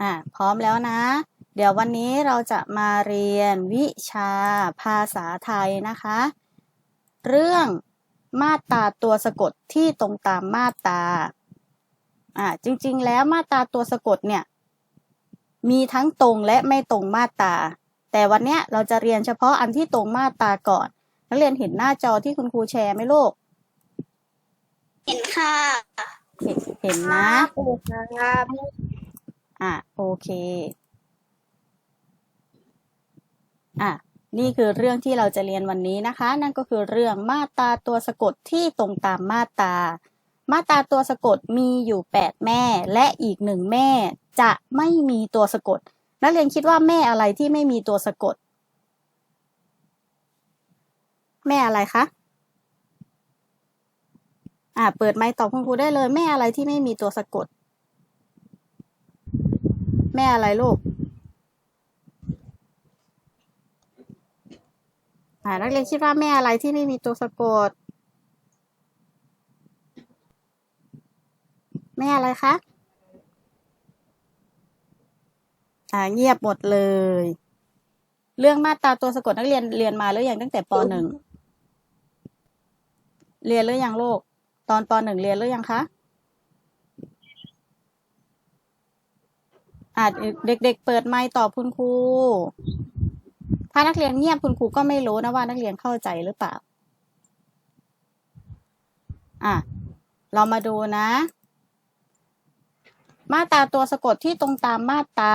อะพร้อมแล้วนะ เดี๋ยววันนี้เราจะมาเรียนวิชาภาษาไทยนะคะ เรื่องมาตราตัวสะกดที่ตรงตามมาตราอะจริงๆ แล้วมาตราตัวสะกดเนี่ย มีทั้งตรงและไม่ตรงมาตราแต่วันเนี้ยเราจะเรียนเฉพาะอันที่ตรงมาตราก่อน นักเรียนเห็นหน้าจอที่คุณครูแชร์ไหมลูก เห็นค่ะ เห็นเห็นนะครับ อะโอเค อะนี่คือเรื่องที่เราจะเรียนวันนี้นะคะ นั่นก็คือเรื่องมาตราตัวสะกดที่ตรงตามมาตรามาตราตัวสะกดมีอยู่แปดแม่ และอีกหนึ่งแม่ จะไม่มีตัวสะกด นักเรียนคิดว่าแม่อะไรที่ไม่มีตัวสะกด แม่อะไรคะอะเปิดไมค์ตอบคุณครูได้เลย แม่อะไรที่ไม่มีตัวสะกด แม่อะไรลูกอ่านักเรียนคิดว่าแม่อะไรที่ไม่มีตัวสะกด แม่อะไรคะอ่าเงียบหมดเลย เรื่องมาตราตัวสะกดนักเรียนเรียนมาหรือยังตั้งแต่ปหนึ่งเรียนหรือยังลูกตอนปหนึ่งเรียนหรือยังคะ อ่าเด็ก ๆ เปิดไมค์ตอบคุณครู ถ้านักเรียนเงียบคุณครูก็ไม่รู้นะว่านักเรียนเข้าใจหรือเปล่า อะ เรามาดูนะ มาตราตัวสะกดที่ตรงตามมาตรา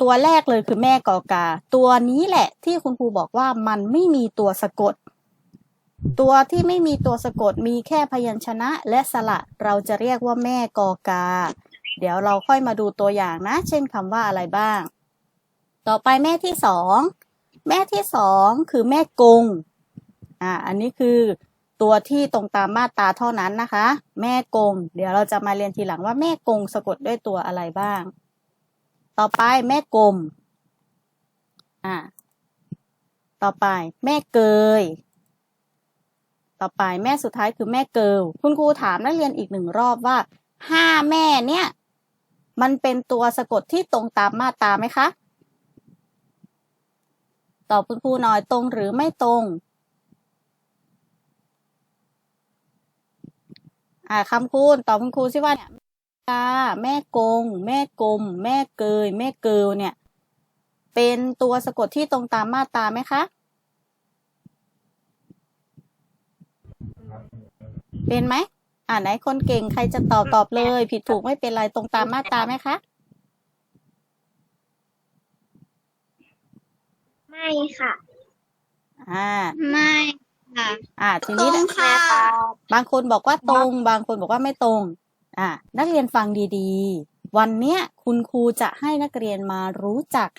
ตัวแรกเลยคือแม่กอกา ตัวนี้แหละที่คุณครูบอกว่ามันไม่มีตัวสะกด ตัวที่ไม่มีตัวสะกดมีแค่พยัญชนะและสระเราจะเรียกว่าแม่กอกา เดี๋ยวเราค่อยมาดูตัวอย่างนะ เช่นคำว่าอะไรบ้าง ต่อไปแม่ที่สองแม่ที่สองคือแม่กงอ่าอันนี้คือตัวที่ตรงตามมาตราเท่านั้นนะคะ แม่กง เดี๋ยวเราจะมาเรียนทีหลังว่าแม่กงสะกดด้วยตัวอะไรบ้าง ต่อไปแม่กลมอ่าต่อไปแม่เกย ต่อไปแม่สุดท้ายคือแม่เกิลคุณครูถามนักเรียนอีกหนึ่งรอบว่าห้าแม่เนี่ย มันเป็นตัวสะกดที่ตรงตามมาตราไหมคะ ตอบคุณครูหน่อยตรงหรือไม่ตรงอ่าคำคูณตอบคุณครูสิว่าเนี่ยตาแม่กง แม่กลม แม่เกย แม่เกิลเนี่ย เป็นตัวสะกดที่ตรงตามมาตราไหมคะเป็นไหม อ่าไหนคนเก่งใครจะตอบตอบเลย ผิดถูกไม่เป็นไรตรงตามมาตราไหมคะ ไม่ค่ะ อ่า ไม่ค่ะ อ่าทีตรนี้งค่ะ บางคนบอกว่าตรง บางคนบอกว่าไม่ตรง อ่า นักเรียนฟังดีๆ วันเนี้ยคุณครูจะให้นักเรียนมารู้จัก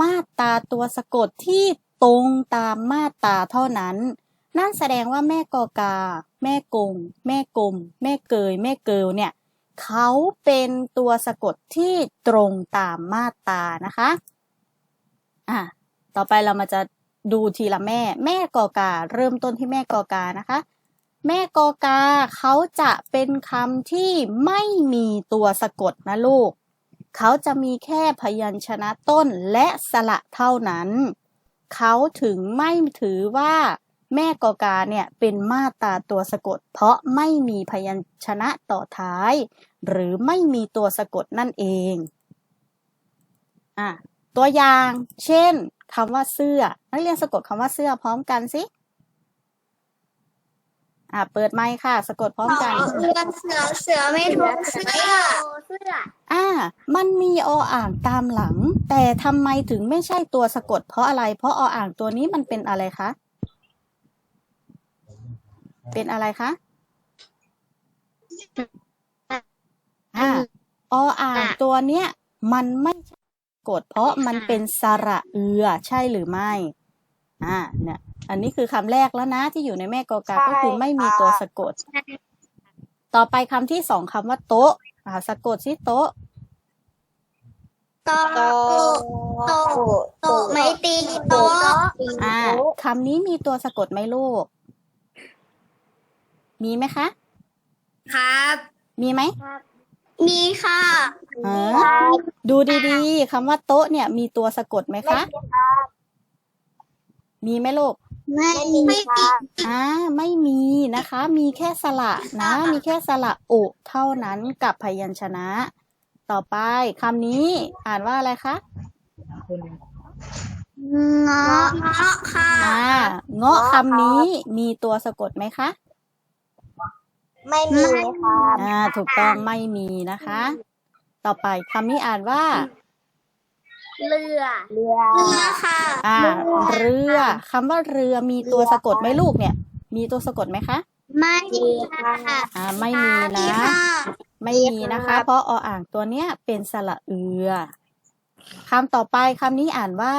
มาตราตัวสะกดที่ตรงตามมาตราเท่านั้น นั่นแสดงว่าแม่กอกา แม่กง แม่กลม แม่เกย แม่เกิลเนี่ยเขาเป็นตัวสะกดที่ตรงตามมาตานะคะ อะ ต่อไปเรามาจะดูทีละแม่ แม่กอกา เริ่มต้นที่แม่กอกานะคะ แม่กอกาเขาจะเป็นคำที่ไม่มีตัวสะกดนะลูก เขาจะมีแค่พยัญชนะต้นและสระเท่านั้น เขาถึงไม่ถือว่า แม่กอกาเนี่ยเป็นมาตราตัวสะกด เพราะไม่มีพยัญชนะต่อท้าย หรือไม่มีตัวสะกดนั่นเองอะตัวอย่าง เช่นคำว่าเสื้อ นักเรียนสะกดคำว่าเสื้อพร้อมกันสิอะเปิดไมค์ค่ะ สะกดพร้อมกัน เสือเสือเสือไม่ถูกเสือเสืออ่า มันมีออ่างตามหลัง แต่ทำไมถึงไม่ใช่ตัวสะกด เพราะอะไร เพราะออ่างตัวนี้มันเป็นอะไรคะ เป็นอะไรคะอ่าออ่างตัวเนี้ย มันไม่ใช่สะกดเพราะมันเป็นสระเอือใช่หรือไม่ อ่า เนี่ย อันนี้คือคำแรกแล้วนะที่อยู่ในแม่กอกาก็คือไม่มีตัวสะกด ต่อไปคำที่สองคำว่าโต๊ะ อ่า สะกดสิโต๊ะโตโตโตโตไม่ตีโตอ่าคำนี้มีตัวสะกดไหมลูก มีไหมคะ ครับ มีไหมมีค่ะฮะดูดีๆคำว่าโต๊ะเนี่ย มีตัวสะกดไหมคะ มีไหมลูก ไม่ไม่ติดอ่าไม่มีนะคะ มีแค่สระนะ มีแค่สระอุเท่านั้นกับพยัญชนะ ต่อไปคำนี้อ่านว่าอะไรคะเงาะเงาะค่ะอ่าเงาะคำนี้มีตัวสะกดไหมคะ ไม่มีค่ะอ่าถูกต้องไม่มีนะคะ ต่อไปคำนี้อ่านว่าเรือเรือ เรือค่ะอ่าเรือคำว่าเรือมีตัวสะกดไหมลูกเนี่ย มีตัวสะกดไหมคะ ไม่มีค่ะอ่าไม่มีนะ ไม่มีนะคะ เพราะออ่างตัวเนี้ยเป็นสระเอือคำต่อไปคำนี้อ่านว่า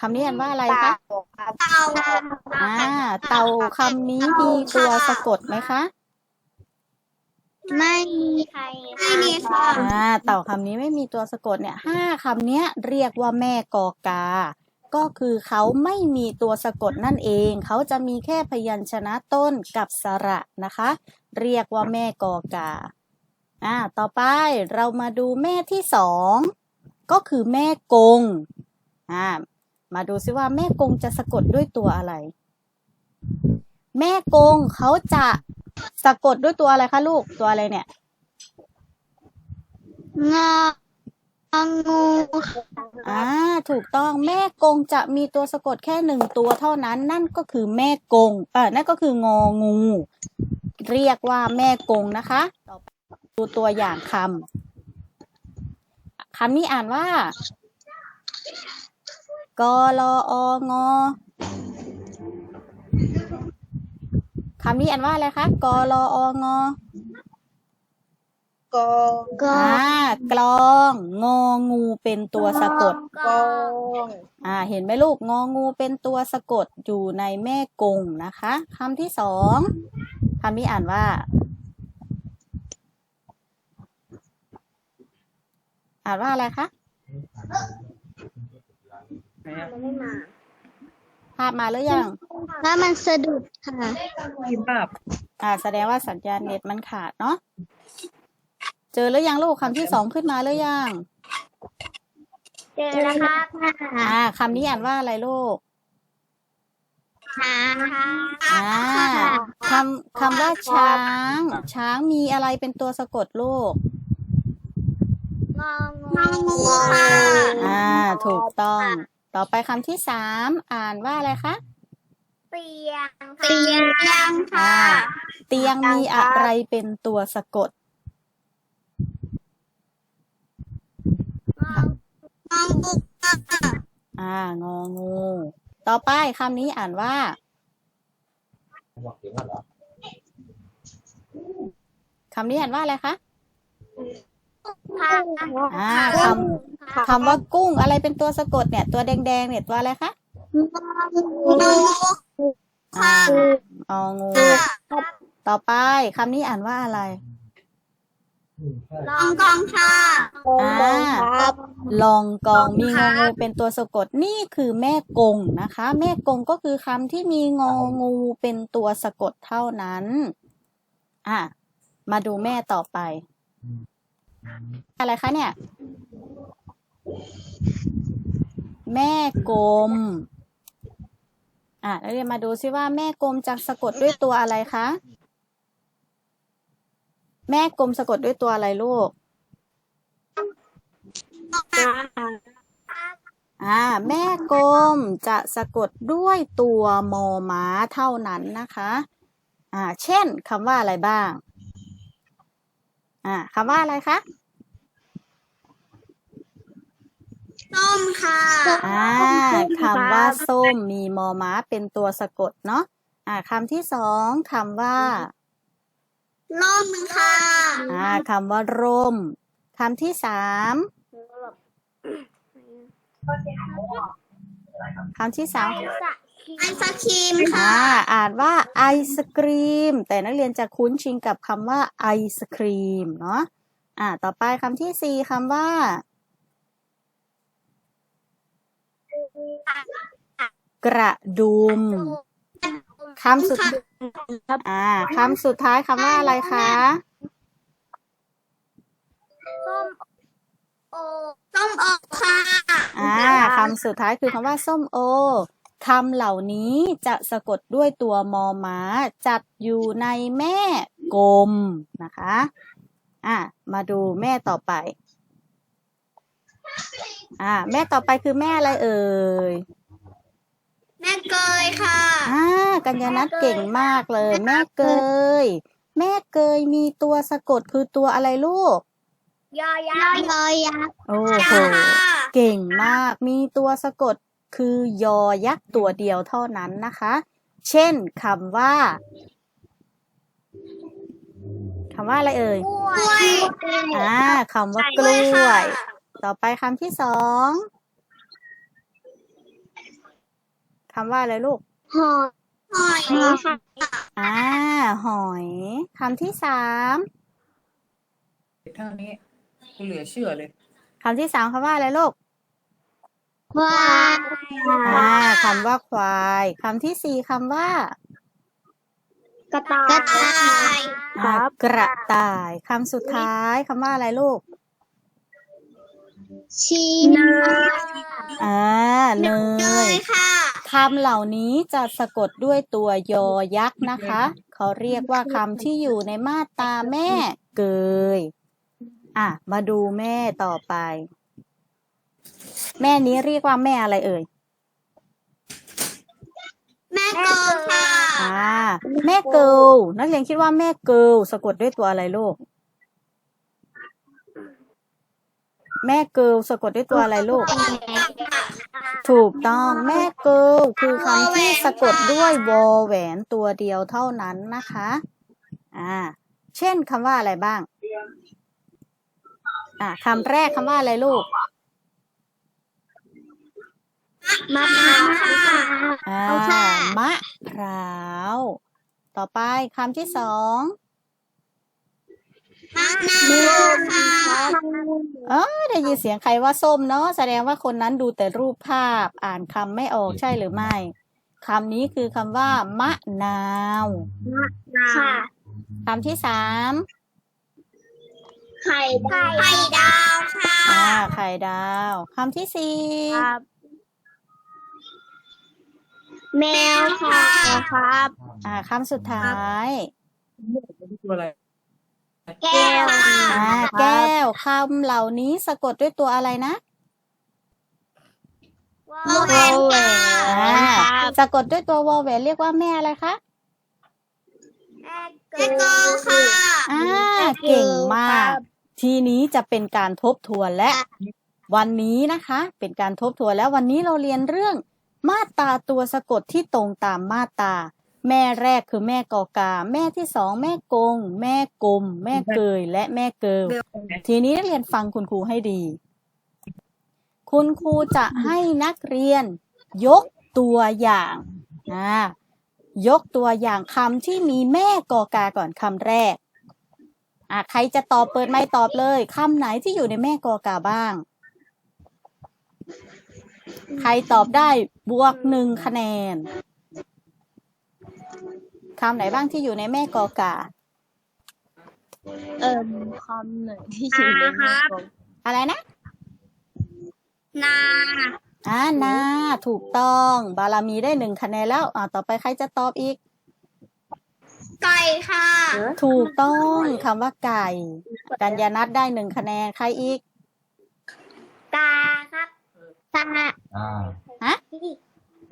คำนี้อ่านว่าอะไรคะเต่าอ่า เต่าคำนี้มีตัวสะกดไหมคะไม่มีไม่มีค่ะอ่าเต่าคำนี้ไม่มีตัวสะกดเนี่ยห้าคำเนี้ยเรียกว่าแม่กอกา ก็คือเขาไม่มีตัวสะกดนั่นเอง เขาจะมีแค่พยัญชนะต้นกับสระนะคะ เรียกว่าแม่กอกาอ่าต่อไปเรามาดูแม่ที่สองก็คือแม่กงอ่า มาดูซิว่าแม่กงจะสะกดด้วยตัวอะไร แม่กงเขาจะสะกดด้วยตัวอะไรคะลูกตัวอะไรเนี่ยงองูอ่าถูกต้องแม่กงจะมีตัวสะกดแค่หนึ่งตัวเท่านั้น นั่นก็คือแม่กงเออนั่นก็คืององู เรียกว่าแม่กงนะคะต่อไปดูตัวอย่างคำคำนี้อ่านว่า กลอองอคำนี้อ่านว่าอะไรคะกลอองอกกอ่ากลองงองูเป็นตัวสะกดกงอ่า เห็นไหมลูกงองูเป็นตัวสะกดอยู่ในแม่กงนะคะคำที่สองคำนี้อ่านว่า อ่านว่าอะไรคะ ไม่มาภาพมาหรือยังแล้วมันสะดุดค่ะอ่า แสดงว่าสัญญาณเน็ตมันขาดเนาะ เจอหรือยังลูกคำที่สองขึ้นมาหรือยัง เจอแล้วครับอ่าคำนี้อ่านว่าอะไรลูก ช้างอ่าคำคำว่าช้าง ช้างมีอะไรเป็นตัวสะกดลูก งองูค่ะ อ่า ถูกต้อง ต่อไปคำที่สามอ่านว่าอะไรคะ เตียงเตียงค่ะ เตียงมีอะไรเป็นตัวสะกดงองูค่ะอ่างองู ต่อไปคำนี้อ่านว่า คำนี้อ่านว่าอะไรคะ ค่ะอ่าคำคำว่ากุ้งอะไรเป็นตัวสะกดเนี่ย ตัวแดงๆเนี่ยตัวอะไรคะงูอ่าองูต่อไปคำนี้อ่านว่าอะไรลองกองค่ะอ่าลองกองมีงองูเป็นตัวสะกดนี่คือแม่กงนะคะ แม่กงก็คือคำที่มีงองูเป็นตัวสะกดเท่านั้น อะ มาดูแม่ต่อไป อะไรคะเนี่ย แม่กลม อะแล้วเรียนมาดูซิว่าแม่กลมจะสะกดด้วยตัวอะไรคะ แม่กลมสะกดด้วยตัวอะไรลูก อ่า แม่กลมจะสะกดด้วยตัวมอม้าเท่านั้นนะคะ อ่า เช่นคำว่าอะไรบ้าง อ่าคำว่าอะไรคะส้มค่ะอ่าคำว่าส้มมีมอม้าเป็นตัวสะกดเนาะอ่าคำที่สองคำว่าล่มค่ะอ่าคำว่าร่มคำที่สามคำที่สาม ไอศครีมค่ะ อ่าอ่านว่าไอศกรีม แต่นักเรียนจะคุ้นชินกับคำว่าไอศครีมเนาะ อ่า ต่อไปคำที่สี่คำว่า กระดุมคำสุดอ่าคำสุดท้ายคำว่าอะไรคะส้มโอส้มโอค่ะ อ่าคำสุดท้ายคือคำว่าส้มโอ คำเหล่านี้จะสะกดด้วยตัวมอม้า จัดอยู่ในแม่กลมนะคะ อ่ามาดูแม่ต่อไป อ่าแม่ต่อไปคือแม่อะไรเอ่ย แม่เกยค่ะอ่ากัญญานัทเก่งมากเลย แม่เกย แม่เกยมีตัวสะกดคือตัวอะไรลูก ยอยักษ์ยอยักษ์โอ้โห เก่งมาก มีตัวสะกด คือยอยักษ์ตัวเดียวเท่านั้นนะคะ เช่นคำว่าคำว่าอะไรเอ่ยกล้วยอ่าคำว่ากล้วย ต่อไปคำที่สองคำว่าอะไรลูก หอยหอยค่ะอ่า หอยคำที่สามเท่านี้กูเหลือเชื่อเลยคำที่สามคำว่าอะไรลูก ควายอ่าคำว่าควายคำที่สี่คำว่า กระต่ายกระต่ายอ่ากระต่ายคำสุดท้ายคำว่าอะไรลูกชีนอ่าเนเนยยค่ะคำเหล่านี้จะสะกดด้วยตัวยอยักษ์นะคะ เขาเรียกว่าคำที่อยู่ในมาตราแม่เกย อะ มาดูแม่ต่อไป แม่นี้เรียกว่าแม่อะไรเอ่ย แม่เกยค่ะ อ่า แม่เกิลนักเรียนคิดว่าแม่เกิลสะกดด้วยตัวอะไรลูก แม่เกิลสะกดด้วยตัวอะไรลูก ถูกต้องแม่เกิลคือคำที่สะกดด้วยวอแหวนตัวเดียวเท่านั้นนะคะ อ่า เช่นคำว่าอะไรบ้าง อ่าคำแรกคำว่าอะไรลูก มะพร้าวค่ะ อ่าเอาค่ะ มะพร้าว ต่อไปคำที่สองมะนาวค่ะเออได้ยินเสียงใครว่าส้มเนาะแสดงว่าคนนั้นดูแต่รูปภาพอ่านคำไม่ออกใช่หรือไม่คำนี้คือคำว่า มะนาวค่ะคำที่สามไข่ดาวไข่ดาวค่ะอ่าไข่ดาวคำที่สี่ แมวค่ะครับอ่าคำสุดท้าย ตัวอะไรแก้วค่ะอ่าแก้วคำเหล่านี้สะกดด้วยตัวอะไรนะวอแหวนค่ะอ่าสะกดด้วยตัววอแหวนเรียกว่าแม่อะไรคะแม่เกลค่ะอ่าเก่งมาก ทีนี้จะเป็นการทบทวนและ วันนี้นะคะ เป็นการทบทวนแล้ววันนี้เราเรียนเรื่อง มาตาตัวสะกดที่ตรงตามมาตา แม่แรกคือแม่กอกา แม่ที่สองแม่กง แม่กลมแม่เกยและแม่เกิลทีนี้นักเรียนฟังคุณครูให้ดี คุณครูจะให้นักเรียน ยกตัวอย่างอ่ายกตัวอย่างคำที่มีแม่กอกาก่อนคำแรกอะใครจะตอบเปิดไมค์ตอบเลยคำไหนที่อยู่ในแม่กอกาบ้าง ใครตอบได้บวกหนึ่งคะแนนคำไหนบ้างที่อยู่ในแม่กอกา เอิมคำหนึ่งที่อยู่ในแม่กลอะไรนะ นาอ่านาถูกต้อง บารมีได้หนึ่งคะแนนแล้วอ่าต่อไปใครจะตอบอีก ไก่ค่ะ ถูกต้องคำว่าไก่ กัญญานัทได้หนึ่งคะแนน ใครอีก ตาครับ ตาอ่าฮะ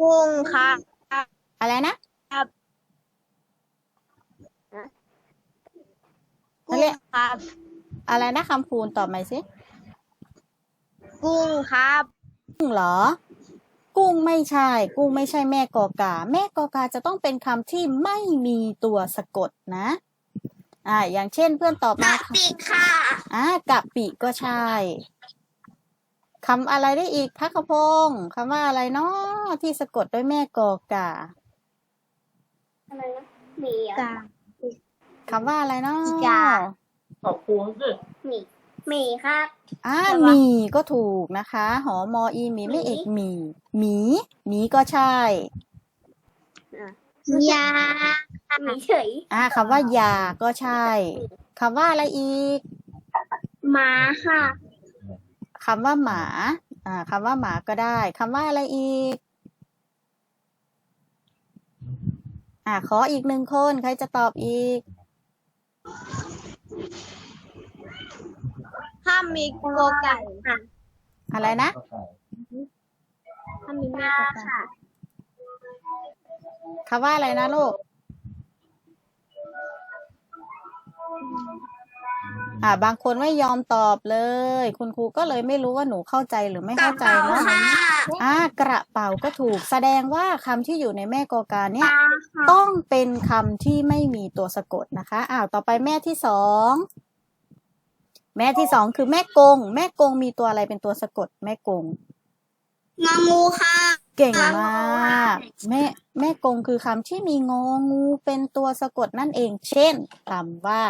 กุ้งค่ะอะไรนะกุ้งครับ อะไรนะคำคูณตอบใหม่สิกุ้งครับ กุ้งเหรอ กุ้งไม่ใช่ กุ้งไม่ใช่แม่กอกา แม่กอกาจะต้องเป็นคำที่ไม่มีตัวสะกดนะ อ่า อย่างเช่นเพื่อนตอบมาปีกค่ะ อ่ากะปิก็ใช่ คำอะไรได้อีกพักพงศ์คำว่าอะไรเนาะที่สะกดด้วยแม่กอกาอะไรนะหมีอะคำว่าอะไรเนาะอีกาขอบคุณสิหมีหมีครับอ่าแต่หว่ามีก็ถูกนะคะ หอมออีหมีไม่เอกหมีหมีหมีก็ใช่ยาเฉยอ่าคำว่ายาก็ใช่คำว่าอะไรอีกม้าค่ะ คำว่าหมาอ่าคำว่าหมาก็ได้คำว่าอะไรอีกอ่าขออีกหนึ่งคน ใครจะตอบอีกถ้ามีโกไก่ค่ะ อะไรนะถ้ามีแม่ค่ะคำว่าอะไรนะลูก อ่า บางคนไม่ยอมตอบเลย คุณครูก็เลยไม่รู้ว่าหนูเข้าใจหรือไม่เข้าใจเนาะอ่ากระเป๋าก็ถูกแสดงว่าคำที่อยู่ในแม่กอการเนี่ย ต้องเป็นคำที่ไม่มีตัวสะกดนะคะอ้าวต่อไปแม่ที่สองแม่ที่สองคือแม่กง แม่กงมีตัวอะไรเป็นตัวสะกด แม่กงงองูค่ะ เก่งมากแม่แม่กงคือคำที่มีงองูเป็นตัวสะกดนั่นเอง เช่นคำว่า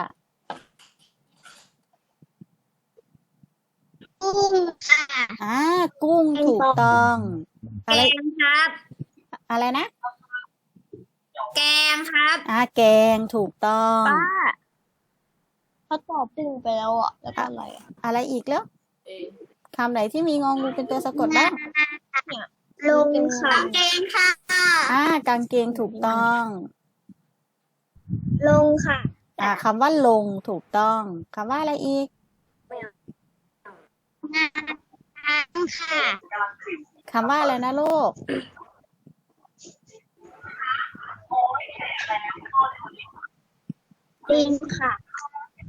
กุ้งค่ะอ่ากุ้งถูกต้อง แกอะไรงครับ อะไรนะ แกงครับอ่าแกงถูกต้องเขาตอบตึงไปแล้วอะ แล้วก็อะไรอะอะไรอีกแล้วคำไหนที่มีงองูเป็นตัวสะกดบ้างลุงค่ะแกงค่ะอ่ากางเกงถูกต้องลุงค่ะ อ่าคำว่าลงถูกต้องคำว่าอะไรอีก งานค่ะคำว่าอะไรนะลูกปิงค่ะ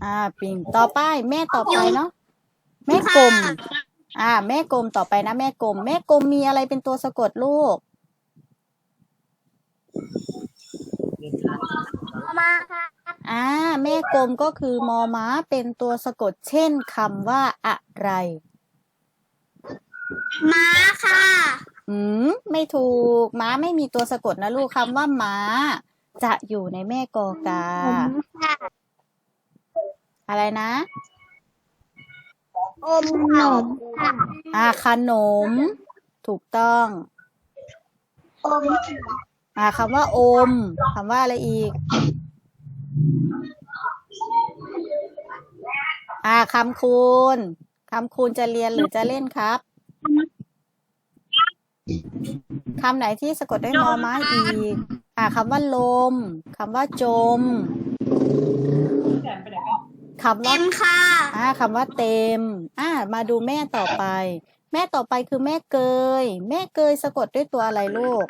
อ่า ปิงต่อไป แม่ต่อไปเนาะแม่กลมอ่า แม่กลมต่อไปนะ แม่กลม แม่กลมมีอะไรเป็นตัวสะกดลูกมาค่ะอ่า แม่กลมก็คือมอม้าเป็นตัวสะกดเช่นคำว่าอะไร ม้าค่ะ อืมไม่ถูก ม้าไม่มีตัวสะกดนะลูกคำว่าม้า จะอยู่ในแม่กอกาค่ะอะไรนะ อมขนมค่ะอ่าขนม ถูกต้อง อมอ่าคำว่าอมคำว่าอะไรอีก อ่าคำคูณคำคูณจะเรียนหรือจะเล่นครับ คำไหนที่สะกดด้วยมอม้าอีก อ่าคำว่าลมคำว่าจมแสนไปไหนกันคำเต็ว่ามค่ะอ่าคำว่าเต็ม อ่า มาดูแม่ต่อไป แม่ต่อไปคือแม่เกย แม่เกยสะกดด้วยตัวอะไรลูก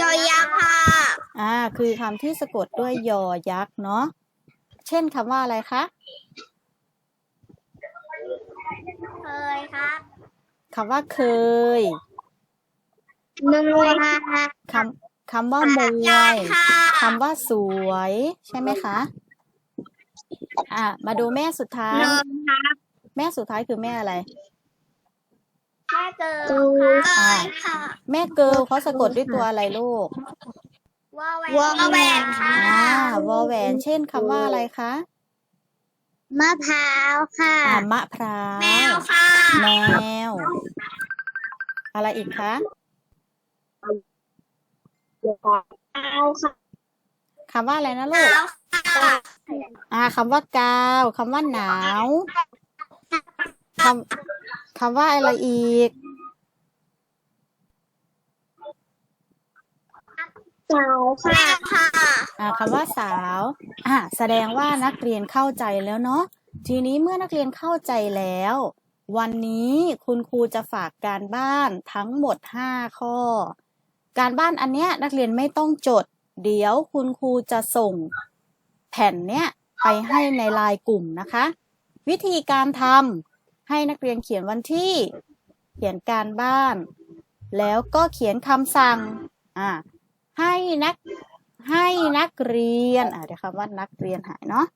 ยอยักษ์ค่ะ อ่า คือคำที่สะกดด้วยยอยักษ์เนาะ เช่นคำว่าอะไรคะ เคยครับคำว่าเคยมวยคำคำว่ามวยค่ะคำว่าสวย ใช่ไหมคะอ่ามาดูแม่สุดท้ายนมครับแม่สุดท้ายคือแม่อะไร แม่เกิร์ลค่ะแม่เกิลเขาสะกดด้วยตัวอะไรลูกว่าแหวนว่าแหวนค่ะอ่าวอแหวน เช่นคำว่าอะไรคะ มะพร้าวค่ะอ่ามะพร้าแมววค่ะ แมว อะไรอีกคะเอาค่ะคำว่าอะไรนะลูกเอาค่ะอ่าคำว่ากาวคำว่าหนาวคำคำว่าอะไรอีก สาค่ะค่ะอ่าคำว่าสาวอ่าแสดงว่านักเรียนเข้าใจแล้วเนาะทีนี้เมื่อนักเรียนเข้าใจแล้ว วันนี้คุณครูจะฝากการบ้านทั้งหมด 5 ข้อ การบ้านอันเนี้ยนักเรียนไม่ต้องจด เดี๋ยวคุณครูจะส่ง แผ่นเนี้ยไปให้ในไลน์กลุ่มนะคะ วิธีการทำให้นักเรียนเขียนวันที่ เขียนการบ้าน แล้วก็เขียนคำสั่งอ่า ให้นักให้นักเรียนอ่าเดี๋ยวคำว่านักเรียนหายเนาะ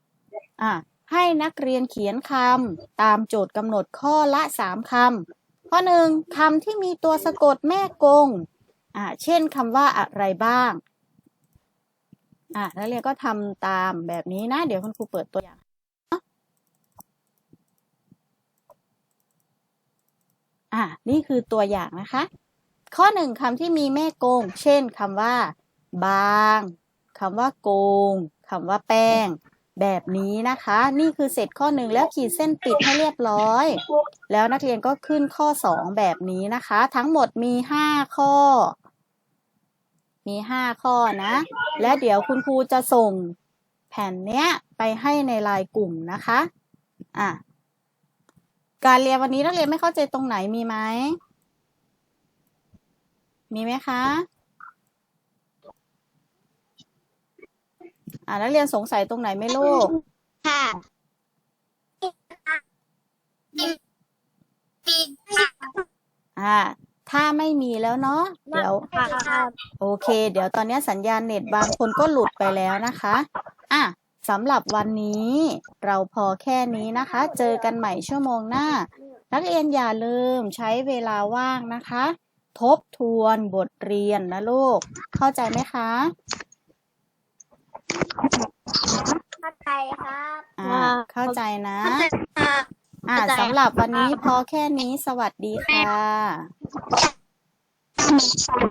อ่าให้นักเรียนเขียนคำตามโจทย์กำหนดข้อละสามคำข้อหนึ่งคำที่มีตัวสะกดแม่กงอ่าเช่นคำว่าอะไรบ้างอ่านักเรียนก็ทำตามแบบนี้นะ เดี๋ยวคุณครูเปิดตัวอย่างอ่านี่คือตัวอย่างนะคะ ข้อหนึ่งคำที่มีแม่โกง เช่นคำว่า บางคำว่าโกงคำว่าแป้ง แบบนี้นะคะ นี่คือเสร็จข้อหนึ่งแล้วขีดเส้นปิดให้เรียบร้อย แล้วนักเรียนก็ขึ้นข้อสองแบบนี้นะคะ ทั้งหมดมีห้าข้อ มีห้าข้อนะ และเดี๋ยวคุณครูจะส่งแผ่นเนี้ยไปให้ในไลน์กลุ่มนะคะ อะ การเรียนวันนี้นักเรียนไม่เข้าใจตรงไหนมีไหม มีไหมคะอ่านักเรียนสงสัยตรงไหนไหม่ลูก ค่ะอ่า ถ้าไม่มีแล้วเนาะ เดี๋ยว โอเค เดี๋ยวตอนนี้สัญญาณเน็ตบางคนก็หลุดไปแล้วนะคะ อะสำหรับวันนี้เราพอแค่นี้นะคะ เจอกันใหม่ชั่วโมงหน้า นักเรียนอย่าลืมใช้เวลาว่างนะคะ ทบทวนบทเรียนนะลูก เข้าใจไหมคะ เข้าใจครับอ่า เข้าใจนะเข้าใจครับอ่าเข้าใจสำหรับวันนี้พอแค่นี้สวัสดีค่ะ